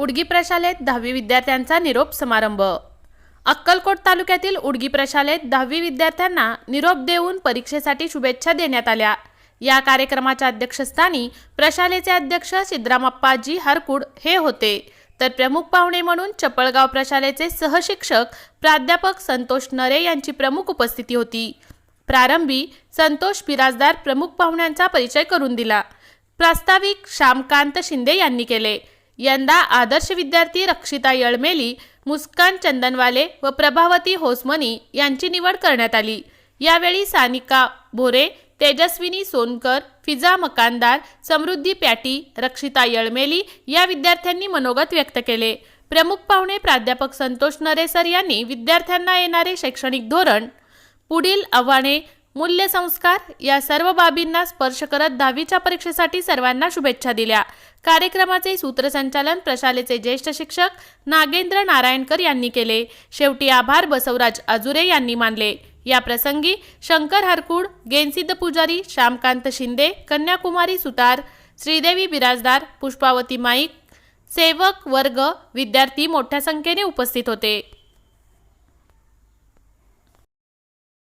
उडगी प्रशालेत दहावी विद्यार्थ्यांचा निरोप समारंभ. अक्कलकोट तालुक्यातील उडगी प्रशालेत दहावी विद्यार्थ्यांना निरोप देऊन परीक्षेसाठी शुभेच्छा देण्यात आल्या. या कार्यक्रमाच्या अध्यक्षस्थानी प्रशालेचे अध्यक्ष सिद्धरामप्पाजी हरकुड हे होते. तर प्रमुख पाहुणे म्हणून चपळगाव प्रशालेचे सहशिक्षक प्राध्यापक संतोष नरे यांची प्रमुख उपस्थिती होती. प्रारंभी संतोष बिराजदार प्रमुख पाहुण्यांचा परिचय करून दिला. प्रास्ताविक श्यामकांत शिंदे यांनी केले. यंदा आदर्श विद्यार्थी रक्षिता यळमेली मुस्कान चंदनवाले व प्रभावती होसमनी यांची निवड करण्यात आली. यावेळी सानिका भोरे तेजस्विनी सोनकर फिजा मकानदार समृद्धी प्याटी रक्षिता यळमेली या विद्यार्थ्यांनी मनोगत व्यक्त केले. प्रमुख पाहुणे प्राध्यापक संतोष नरेसर यांनी विद्यार्थ्यांना येणारे शैक्षणिक धोरण पुढील आव्हाने मूल्यसंस्कार या सर्व बाबींना स्पर्श करत दहावीच्या परीक्षेसाठी सर्वांना शुभेच्छा दिल्या. कार्यक्रमाचे सूत्रसंचालन प्रशालेचे ज्येष्ठ शिक्षक नागेंद्र नारायणकर यांनी केले. शेवटी आभार बसवराज अजुरे यांनी मानले. या प्रसंगी शंकर हरकुड गेनसिद्ध पुजारी श्यामकांत शिंदे कन्याकुमारी सुतार श्रीदेवी बिराजदार पुष्पावती माईक सेवक वर्ग विद्यार्थी मोठ्या संख्येने उपस्थित होते.